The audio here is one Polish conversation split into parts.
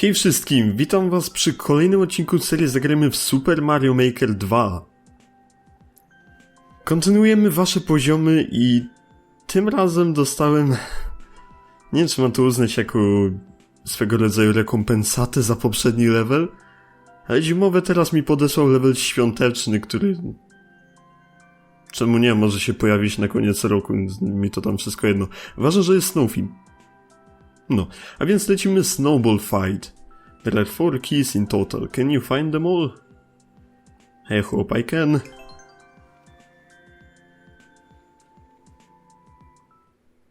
Hej wszystkim, witam was przy kolejnym odcinku serii Zagrajmy w Super Mario Maker 2. Kontynuujemy wasze poziomy i tym razem dostałem... Nie wiem, czy mam to uznać jako swego rodzaju rekompensatę za poprzedni level, ale zimowe teraz mi podesłał level świąteczny, który... Czemu nie, może się pojawić na koniec roku, mi to tam wszystko jedno. Ważne, że jest Snowfin. No, a więc lecimy Snowball Fight. There are four keys in total. Can you find them all? I hope I can.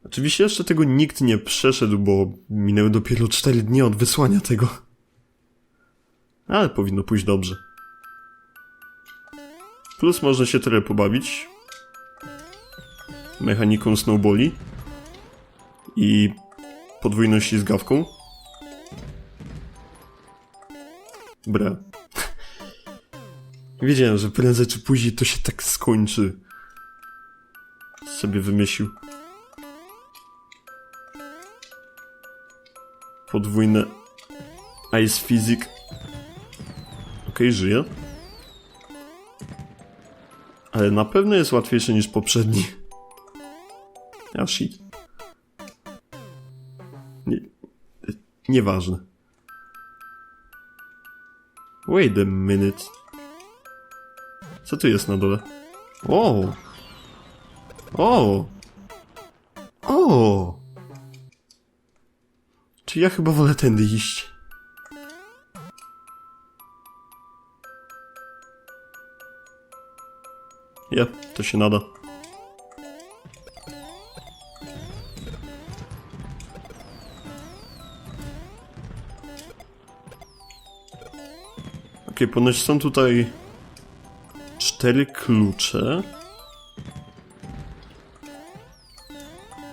Oczywiście jeszcze tego nikt nie przeszedł, bo minęły dopiero 4 dni od wysłania tego. Ale powinno pójść dobrze. Plus można się trochę pobawić mechaniką snowballi i podwójną ślizgawką. Bra. Wiedziałem, że prędzej czy później to się tak skończy. Sobie wymyślił. Podwójne Ice Physic. Okej, żyje. Ale na pewno jest łatwiejszy niż poprzedni. A shit. Nieważne. Wait a minute. Co tu jest na dole? O! O! O! Czy ja chyba wolę tędy iść? Ja, to się nada. Okej, ponoć są tutaj cztery klucze.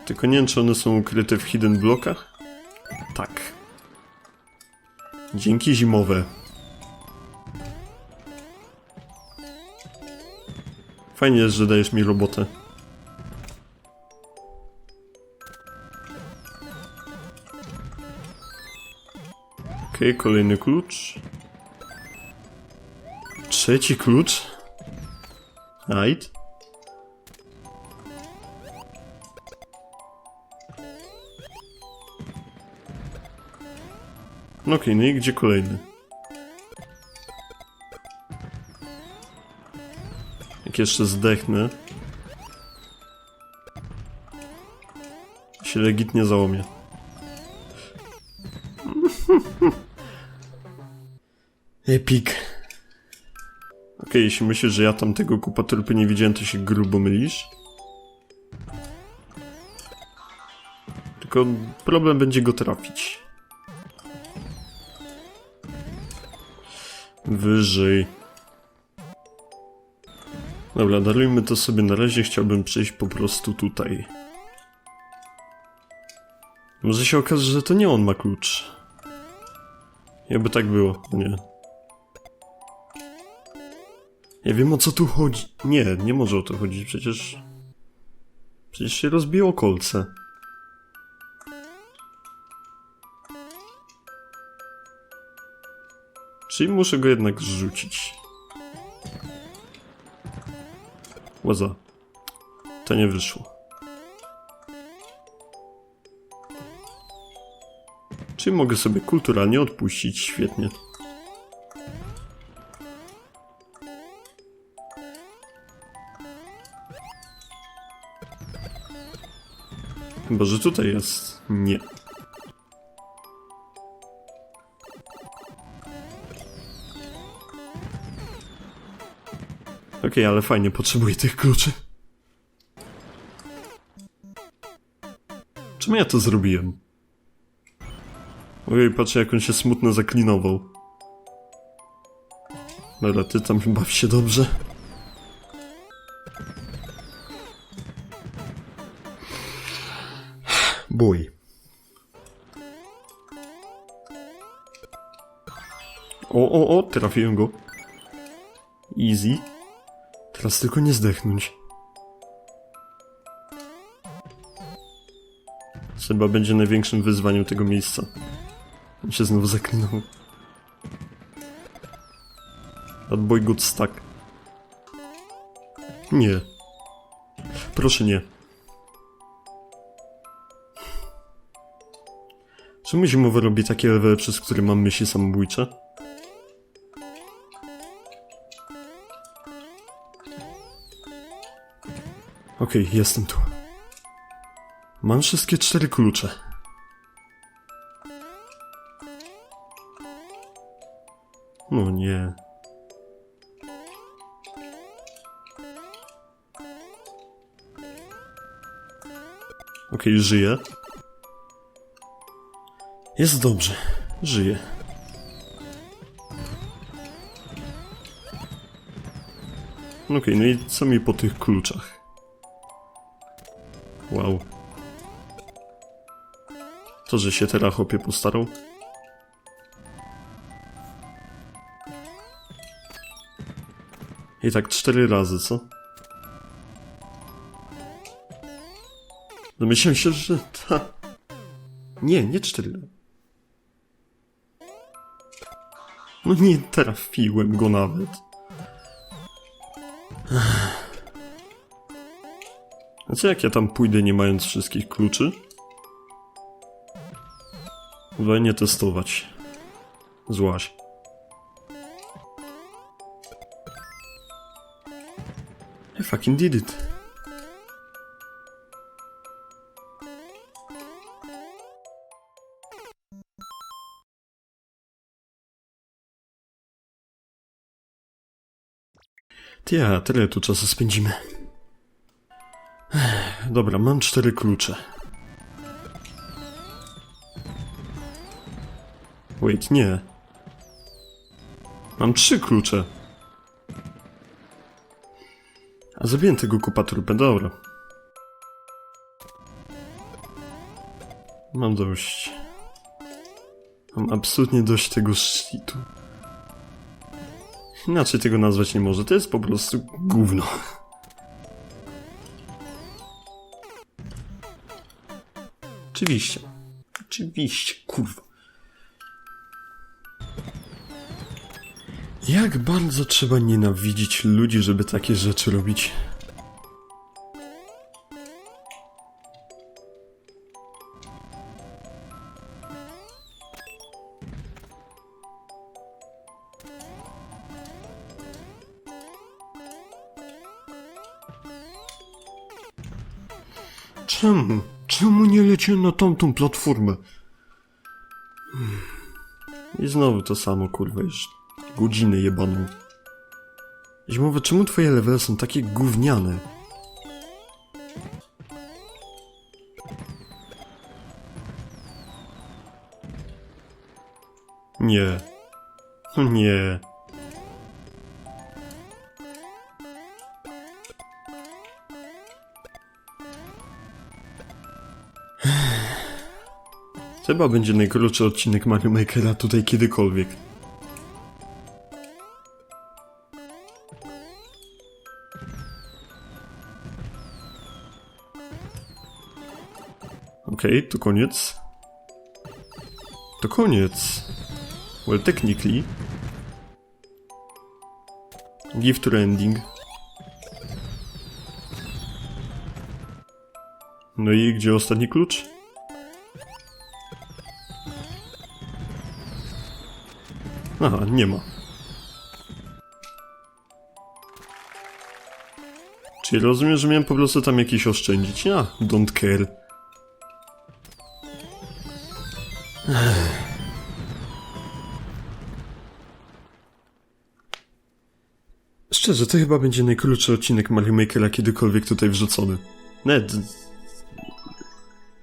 Tylko nie wiem, czy one są ukryte w hidden blokach? Tak. Dzięki zimowe. Fajnie jest, że dajesz mi robotę. Okej, kolejny klucz. Trzeci klucz. Right. No Okej, no i gdzie kolejny? Jak jeszcze zdechnę, się legitnie załomie. Epic. Okej, jeśli myślisz, że ja tam tego kupa trupy nie widziałem, to się grubo mylisz. Tylko problem będzie go trafić. Wyżej. Dobra, darujmy to sobie na razie. Chciałbym przejść po prostu tutaj. Może się okaże, że to nie on ma klucz. Jakby tak było, nie. Ja wiem o co tu chodzi. Nie, nie może o to chodzić, przecież... Przecież się rozbiło kolce. Czyli muszę go jednak zrzucić. Łaza. To nie wyszło. Czyli mogę sobie kulturalnie odpuścić, świetnie. Chyba, że tutaj jest. Nie. Okej, ale fajnie, potrzebuję tych kluczy. Czemu ja to zrobiłem? Ojej, patrzę jak on się smutno zaklinował. Dobra, ty tam baw się dobrze. Bój. O, o, o, trafiłem go. Easy. Teraz tylko nie zdechnąć. Chyba będzie największym wyzwaniem tego miejsca. On się znowu zaklinął. That boy got stuck. Nie. Proszę nie. Czemu zimowy robi takie levely, przez które mam myśli samobójcze? Okej, jestem tu. Mam wszystkie cztery klucze. No nie. Okej, żyję. Jest dobrze. Żyję. Okej, no i co mi po tych kluczach? Wow. To, że się teraz chłopie postarał? I tak cztery razy, co? Domyślam się, że ta... Nie, nie cztery razy. No nie trafiłem go nawet. A co jak ja tam pójdę nie mając wszystkich kluczy? Wolę nie testować. Złaś. I fucking did it. Tia, tyle tu czasu spędzimy. Dobra, mam cztery klucze. Wait, nie. Mam trzy klucze. A zabiję tego kupa trupę, dobra. Mam dość. Mam absolutnie dość tego shitu. Inaczej tego nazwać nie może, to jest po prostu gówno. Oczywiście. Oczywiście, kurwa. Jak bardzo trzeba nienawidzić ludzi, żeby takie rzeczy robić? Czemu? Czemu nie leciałem na tamtą platformę? Hmm. I znowu to samo, kurwa, już godzinę jebaną. Zimowe, czemu twoje levele są takie gówniane? Nie. Nie. Chyba będzie najkrótszy odcinek Mario Makera tutaj kiedykolwiek. Okej, to koniec. To koniec. Well, technically. Gift ending. No i gdzie ostatni klucz? Aha, nie ma. Czyli rozumiem, że miałem po prostu tam jakieś oszczędzić? A, don't care. Szczerze, to chyba będzie najkrótszy odcinek Mario Makera kiedykolwiek tutaj wrzucony. Ned.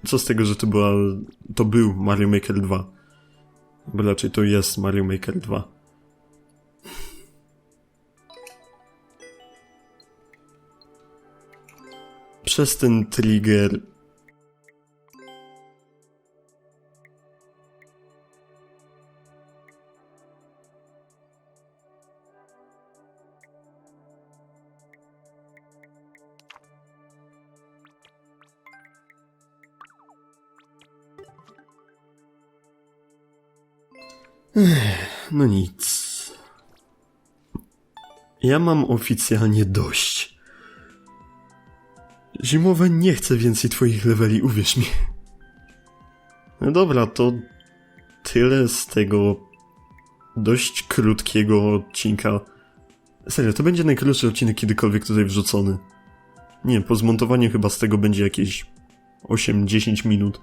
Co z tego, że to była... To był Mario Maker 2. Bo raczej to jest Mario Maker 2. Przez ten trigger No nic. Ja mam oficjalnie dość. Zimowe nie chcę więcej twoich leveli, uwierz mi. No dobra, to tyle z tego dość krótkiego odcinka. Serio, to będzie najkrótszy odcinek kiedykolwiek tutaj wrzucony. Nie, po zmontowaniu chyba z tego będzie jakieś 8-10 minut.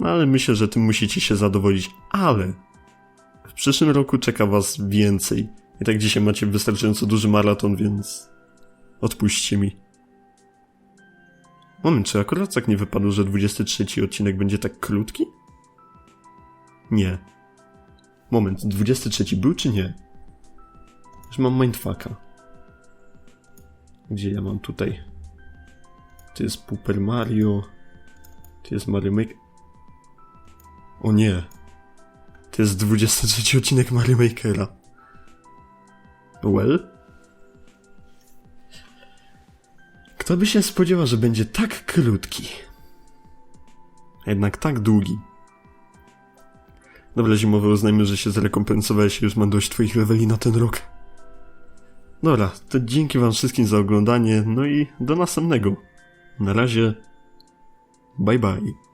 No ale myślę, że tym musicie się zadowolić. Ale w przyszłym roku czeka was więcej. I tak dzisiaj macie wystarczająco duży maraton, więc odpuśćcie mi. Moment, czy akurat tak nie wypadło, że 23 odcinek będzie tak krótki? Nie. Moment, 23 był czy nie? Już mam mindfucka. Gdzie ja mam tutaj? To jest Super Mario. To jest Mario Maker. O nie. To jest 23 odcinek Mario Makera. Well? Kto by się spodziewał, że będzie tak krótki? Jednak tak długi. Dobra, zimowy, uznajmy, że się zrekompensowałeś i już mam dość twoich leveli na ten rok. Dobra, to dzięki wam wszystkim za oglądanie, no i do następnego. Na razie. Bye bye.